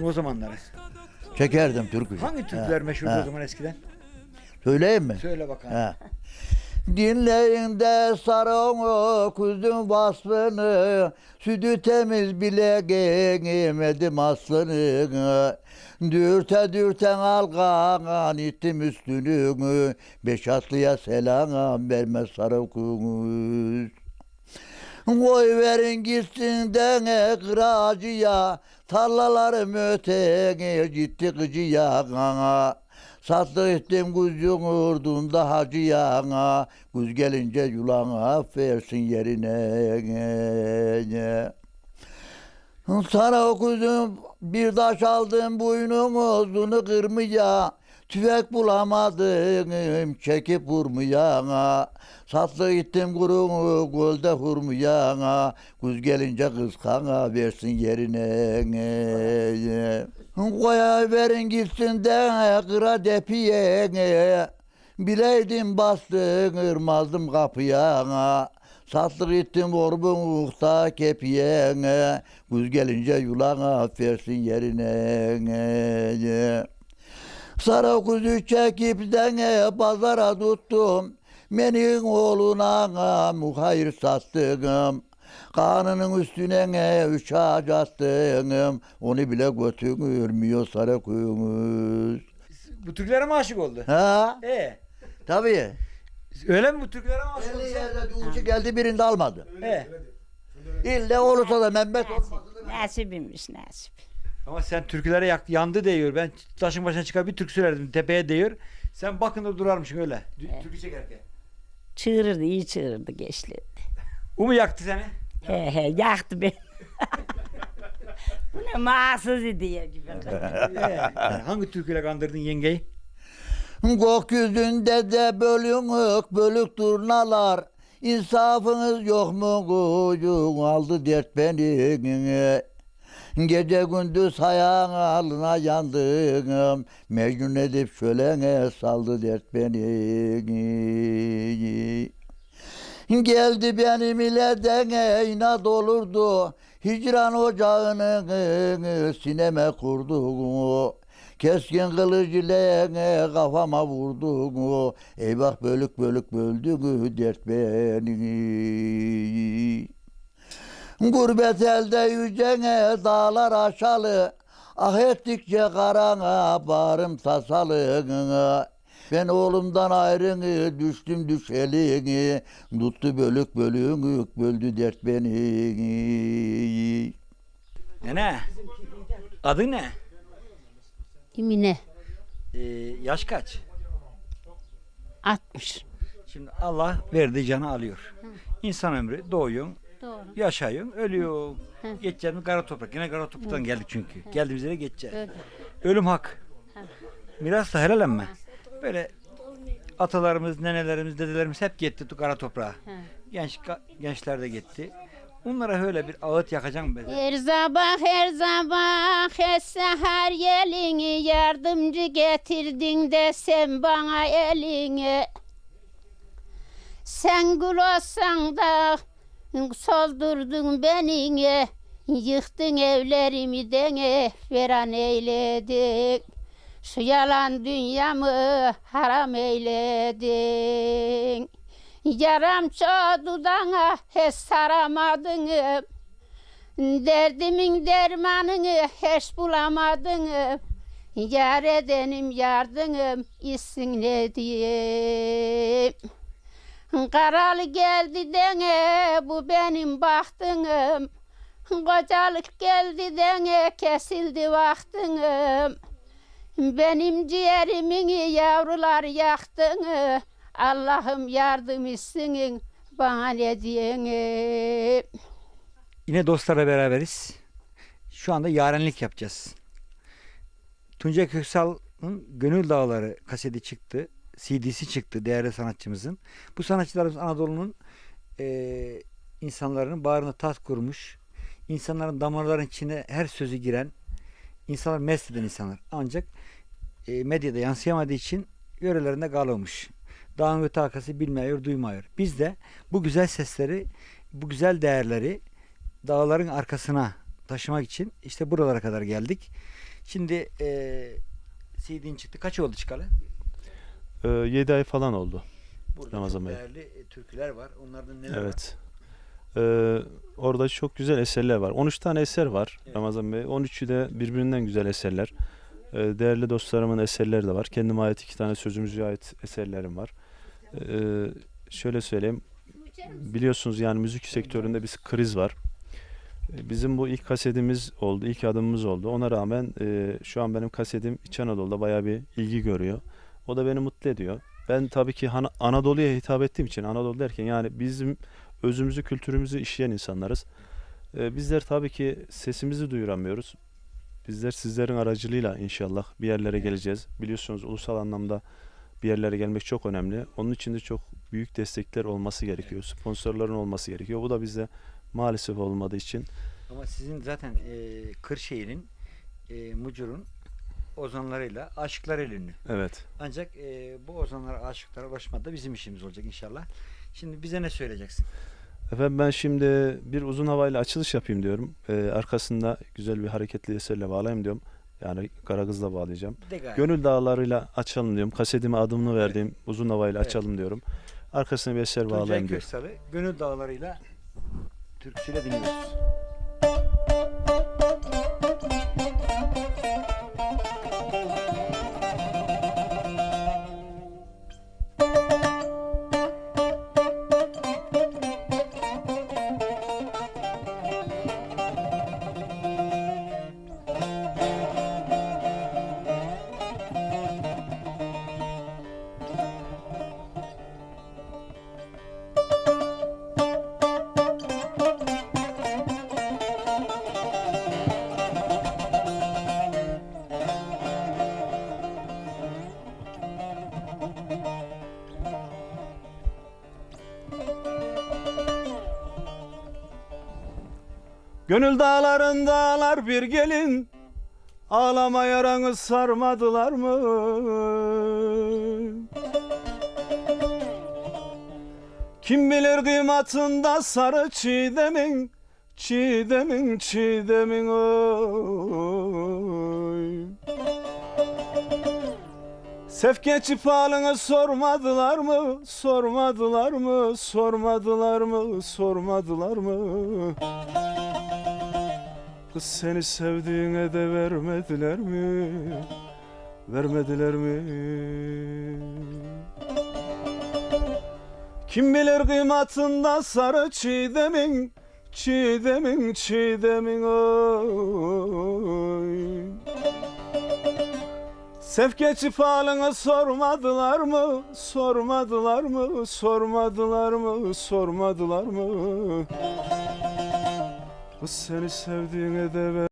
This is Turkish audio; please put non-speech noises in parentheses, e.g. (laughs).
o zamanları. Çekerdim türkü. Hangi türküler meşhurdu ha. o zaman eskiden? Söyleyeyim mi? Söyle bakalım. Ha. Dinleyin de sarın kuzun vasfını Sütü temiz bile giyemedim aslını Dürte dürten algan ittim üstünü Beş atlıya selam vermez sarı kuz Koy verin gitsin dene kıracıya Tarlalarım öteye gitti gıcıya Sattı ettim kuzun urdunda hacıya Kuz gelince yulana versin yerine. Sana kuzum bir taş aldım boynumuzunu kırmaya Tüfek bulamadım çekip vurmaya Satlı gittim kurunu gölde vurmaya Kuz gelince kız kana versin yerine. Koya verin gitsin de kıra depiye Bileydim bastın ırmazdım kapıya Satlık ettim orbun uhta kepiye Kuz gelince yulana versin yerine Sarı kuzu çekip dene pazara tuttum Benim oğluna muhayır sattım Kanının üstüne üç ağaç attım Onu bile götürmüyor sarı kuyumuz Bu türkülere mi aşık oldu? Ha Ee, tabii öyle mi bu türkülere mi aşık oldu? Sen? yerde durucu geldi birinde almadı Ee, İlle olursa da Mehmet olmasın Nasibimmiş nasip. Ama sen türkülere yak, yandı diyor. Ben taşın başına çıkar bir türkü söylerdim tepeye diyor. Sen bakın durarmışsın öyle. Dü- Türkü çekerken. Çığırırdı, iyi çığırırdı gençliğinde. O mu yaktı seni? He he, yaktı beni. Bu ne mahsız diye gibi. (laughs) Ee, hangi türküyle kandırdın yengeyi? Gökyüzünde de bölünük bölük turnalar İnsafınız yok mu kuyun aldı dert beni Gece gündüz hayalına yandım Mecnun edip şölene saldı dert beni. Geldi benim ile dene inat olurdu. Hicran ocağını sineme kurdu. Keskin kılıç ile kafama vurdu. Eyvah bölük bölük böldü dert beni Gurbet elde yücene dağlar aşalı Ah ettikçe karana bağrım tasalı Ben oğlumdan ayrını düştüm düşeli Tuttu bölük bölük böldü dert beni Nene. Adı ne? Emine Ee, yaş kaç? 60. Şimdi Allah verdi canı alıyor. İnsan ömrü doğuyorsun, Doğru. yaşıyorsun, ölüyorsun. Hı. Geçeceğim kara toprak. Yine kara topraktan geldik çünkü. Geldiğimiz yere geçeceğiz. Öyle. Ölüm hak. Miras da helal. Böyle atalarımız, nenelerimiz, dedelerimiz hep gitti kara toprağa. Genç gençler de gitti. Onlara öyle bir ağıt yakacağım ben. Her sabah her sabah her seher yelini yardımcı getirdin de sen bana elini. Sen gül olsan da soldurdun beni. Yıktın evlerimi dene veran eyledin. Şu yalan dünyamı haram eyledin. Yaram çoğu dudağına hiç saramadın. Derdimin dermanını hiç bulamadın. Yar edenim yardımım isin ne diyeyim. Karalı geldi dene bu benim bahtım. Kocalık geldi dene kesildi vaktım. Benim ciğerimin yavrular yaktın. Allah'ım yardım etsin bana ne diyeyim. Yine dostlarla beraberiz. Şu anda yarenlik yapacağız. Tuncay Köksal'ın Gönül Dağları kaseti çıktı. CD'si çıktı değerli sanatçımızın. Bu sanatçılarımız Anadolu'nun eee insanların bağrına taht kurmuş, insanların damarların içine her sözü giren, insanlar mest eden insanlar. Ancak eee, medyada yansıyamadığı için yörelerinde kalmış. Dağın öte arkası bilmiyor, duymuyor. Biz de bu güzel sesleri, bu güzel değerleri dağların arkasına taşımak için işte buralara kadar geldik. Şimdi e, CD'nin çıktı. Kaç oldu çıkalı? 7 ay falan oldu. Burada Ramazan çok Bey. değerli e, türküler var. Onlardan neler var? Evet. Ee, orada çok güzel eserler var. 13 tane eser var Evet. Ramazan Bey. 13'ü de birbirinden güzel eserler. Ee, değerli dostlarımın eserleri de var. Kendime ait iki tane sözümüze ait eserlerim var. Ee, şöyle söyleyeyim. Biliyorsunuz yani müzik sektöründe bir kriz var. Ee, Bizim bu ilk kasetimiz oldu, ilk adımımız oldu. Ona rağmen e, şu an benim kasetim İç Anadolu'da bayağı bir ilgi görüyor. O da beni mutlu ediyor. Ben tabii ki Anadolu'ya hitap ettiğim için Anadolu derken yani bizim özümüzü, kültürümüzü işleyen insanlarız. Ee, bizler tabii ki sesimizi duyuramıyoruz. Bizler sizlerin aracılığıyla inşallah bir yerlere geleceğiz. Biliyorsunuz ulusal anlamda bir yerlere gelmek çok önemli. Onun için de çok büyük destekler olması gerekiyor. Sponsorların olması gerekiyor. Bu da bizde maalesef olmadığı için Ama sizin zaten e, Kırşehir'in, e, Mucur'un ozanlarıyla aşıklarıyla ünlü. evet. Ancak e, bu ozanlara, aşıklara ulaşmak da bizim işimiz olacak inşallah. Şimdi bize ne söyleyeceksin? Efendim ben şimdi bir uzun havayla açılış yapayım diyorum. Ee, arkasında güzel bir hareketli eserle bağlayayım diyorum. Yani Karagız'la bağlayacağım. De gayet. Gönül dağlarıyla açalım diyorum. Kasetime adımını verdiğim uzun havayla Evet. açalım diyorum. Arkasına bir eser Tuncay bağlayayım diyorum. Gönül Dağları'yla türküsüyle dinliyoruz. Gönül dağların dağlar bir gelin Ağlama yaranı sarmadılar mı? Kim bilir kıymatında sarı çiğdemin Çiğdemin çiğdemin oy Sefke çipalını sormadılar mı? Sormadılar mı? Sormadılar mı? Sormadılar mı? Kız seni sevdiğine de vermediler mi? Vermediler mi? Kim bilir kıymatında sarı çiğdemin Çiğdemin çiğdemin oy Sefke çifalını sormadılar mı? Sormadılar mı? Sormadılar mı? Sormadılar mı? Kız seni sevdiğine de